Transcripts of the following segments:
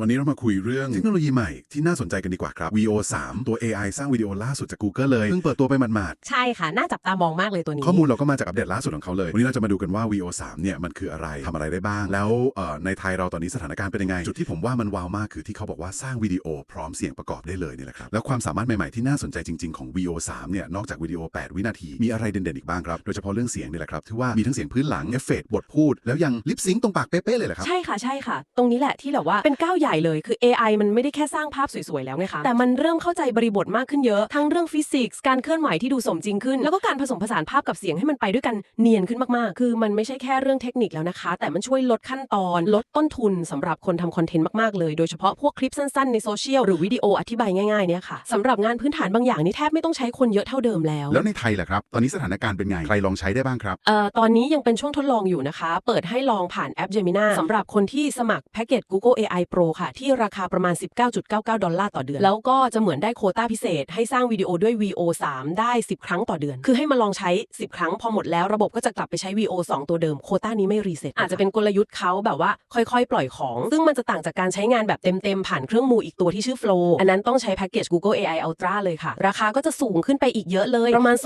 วันนี้เรามาคุยเรื่องเทคโนโลยีใหม่ที่น่าสนใจกันดีกว่าครับ VO 3 ตัว AI สร้างวิดีโอล่าสุดจาก Google เลยเพิ่งเปิดตัวไปหมาดใช่ค่ะน่าจับตามองมากเลยตัวนี้ ๆข้อมูลเราก็มาจากอัปเดตล่าสุดของเขาเลย วันนี้เราจะมาดูกันว่า VO 3 เนี่ยมันคืออะไรทำอะไรได้บ้าง แล้วเอ่อในไทยเราตอนนี้สถานการณ์เป็นยังไง จุดที่ผมว่ามันว้าวมากคือที่เขาบอกว่าสร้างวิดีโอพร้อมเสียงประกอบได้เลยนี่แหละครับแล้วความสามารถใหม่ๆที่น่าสนใจจริงๆของ VO 3 เนี่ยนอกจากวิดีโอ 8 วินาทีมีอะไรเด่นๆอีกบ้างครับโดยเฉพาะเรื่องเสียงนี่แหละครับที่ว่ามีทั้งเสียงพื้นหลังเอฟเฟกต์บทพูดแล้วยังลิปซิงค์ตรงปากเป๊ะๆเลยเหรอครับ ใช่ค่ะใช่ค่ะ ตรงนี้แหละที่แบบว่าเป็นก้าวใหญ่เลยคือ AI มันไม่ได้แค่สร้างภาพสวยๆแล้วไงคะแต่มันเริ่มเข้าใจบริบทมากขึ้นเยอะทั้งเรื่องฟิสิกส์การเคลื่อนไหวที่ดูสมจริงขึ้น แล้วก็การผสมผสานภาพกับเสียงให้มันไปด้วยกันเนียนขึ้นมากๆ คือมันไม่ใช่แค่เรื่องเทคนิคแล้วนะคะ แต่มันช่วยลดขั้นตอน ลดต้นทุนสำหรับคนทำคอนเทนต์มากๆเลยโดยเฉพาะพวกคลิปสั้นๆในโซเชียลหรือวิดีโออธิบายง่ายๆเนี่ยค่ะสำหรับงานพื้นฐานบางอย่างนี่แทบไม่ต้องใช้คนเยอะเท่าเดิมแล้ว แล้วในไทยล่ะครับ ตอนนี้สถานการณ์เป็นไง ใครลองใช้ได้บ้างครับ เอ่อ ตอนนี้ยังเป็นช่วงทดลองอยู่นะคะ เปิดให้ลองผ่านแอป Gemini สำหรับคนที่สมัครแพ็กเกจ Google AI Pro ค่ะ ที่ราคาประมาณ 19.99 ดอลลาร์ต่อเดือน แล้วก็จะเหมือนได้โคต้าพิเศษ ให้สร้างวิดีโอด้วย VO 3 ได้ 10 ครั้งต่อเดือน คือให้มาลองใช้ 10 ครั้งพอหมดแล้วระบบก็จะกลับไปใช้ VO 2 ตัวเดิมโคต้านี้ไม่รีเซ็ตอาจจะเป็นกลยุทธ์เขาแบบว่าค่อยๆ ปล่อยของ ซึ่งมันจะต่างจากการใช้งานแบบเต็มๆ ผ่านเครื่องมืออีกตัวที่ชื่อ Flow อันนั้นต้องใช้แพ็กเกจ Google AI Ultra เลยค่ะ ราคาก็จะสูงขึ้นไปอีกเยอะเลย ประมาณ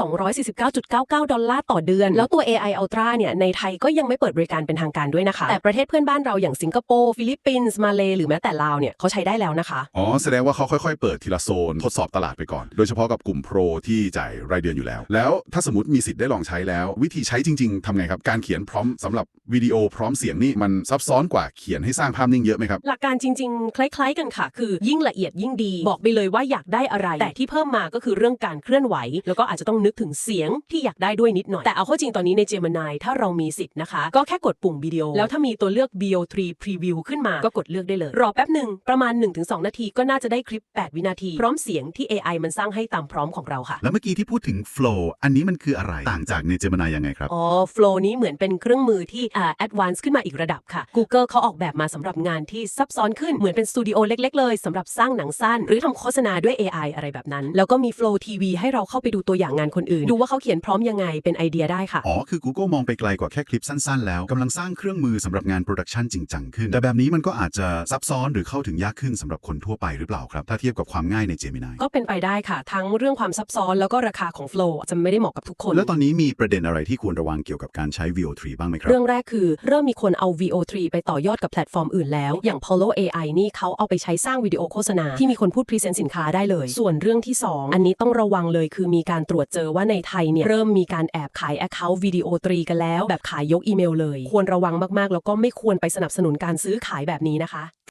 249.99 ดอลลาร์ต่อเดือน แล้วตัว AI Ultra เนี่ยในไทยก็ยังไม่เปิดบริการเป็นทางการด้วยนะคะ แต่ประเทศเพื่อนบ้านเราอย่างสิงคโปร์ฟิลิปปินส์มาเลหรือแม้แต่ลาวเนี่ยเขาใช้ได้แล้วนะคะ อ๋อ แสดงว่าเขาค่อยๆ เปิดทีละโซน ทดสอบตลาดไปก่อน โดยเฉพาะกับกลุ่มโปรที่จ่ายรายเดือนอยู่แล้ว แล้วถ้าสมมติมีสิทธิ์ได้ลองใช้แล้ว วิธีใช้จริง ๆทำไงครับ การเขียนพร้อมสำหรับ วิดีโอพร้อมเสียงนี่มันซับซ้อนกว่าเขียนให้สร้างภาพนิ่งเยอะไหมครับ หลักการจริง ๆ คล้ายๆ กันค่ะ คือยิ่งละเอียดยิ่งดี บอกไปเลยว่าอยากได้อะไร แต่ที่เพิ่มมาก็คือเรื่องการเคลื่อนไหว แล้วก็อาจจะต้องนึกถึงเสียงที่อยากได้ด้วยนิดหน่อย แต่เอาเข้าจริงตอนนี้ใน Gemini ถ้าเรามีสิทธิ์นะคะ ก็แค่กดปุ่มวิดีโอ แล้วถ้ามีตัวเลือก BO3 Preview ขึ้นมาก็กดเลือกได้เลย รอแป๊บหนึ่งประมาณ 1-2 นาทีก็น่าจะได้คลิป 8 วินาที พร้อมเสียงที่ AI มันสร้างให้ตามพร้อมของเราค่ะ แล้วเมื่อกี้ที่พูดถึง flow อันนี้มันคืออะไรต่างจากในเจมินายยังไงครับอ๋อ Flow นี้เหมือนเป็นเครื่องมือที่อ่า advance ขึ้นมาอีกระดับค่ะ Google เขาออกแบบมาสำหรับงานที่ซับซ้อนขึ้นเหมือนเป็นสตูดิโอเล็ก ๆ เลยสำหรับสร้างหนังสั้น หรือทำโฆษณาด้วย AI อะไรแบบนั้น แล้วก็มี Flow TV ให้เราเข้าไปดูตัวอย่างงานคนอื่น ดูว่าเขาเขียนพร้อมยังไงเป็นไอเดียได้ค่ะ อ๋อ คือ Google มองไปไกลกว่าแค่คลิปสั้น ๆ แล้วกำลังสร้างเครื่องมือสำหรับงานโปรดักชันจริงจังขึ้น แต่แบบนี้มันก็อาจจะซับซ้อนหรือเข้าถึงยากขึ้นสำหรับคนทั่วไปหรือเปล่าครับ ถ้าเทียบกับความง่ายใน Gemini ก็เป็นไปได้ค่ะ ทั้งเรื่องความซับซ้อนแล้วก็ราคาของ Flow จะไม่ได้เหมาะกับทุกคน แล้วตอนนี้มีประเด็นอะไรที่ควรระวังเกี่ยวกับการใช้ VO3 บ้างไหมครับ เรื่องแรกคือ เริ่มมีคนเอา VO3 ไปต่อยอดกับแพลตฟอร์มอื่นแล้ว อย่าง Polo AI นี่เขาเอาไปใช้สร้างวิดีโอโฆษณา ที่มีคนพูดพรีเซนต์สินค้าได้เลย ส่วนเรื่องที่ 2 อันนี้ต้องระวังเลยคือมีการตรวจเจอว่าในไทยเนี่ยเริ่มมีการแอบขาย Account วิดีโอตรีกันแล้ว แบบขายยกอีเมลเลย ควรระวังมากๆ แล้วก็ไม่ควรไปสนับสนุนการซื้อขายแบบนี้นะคะ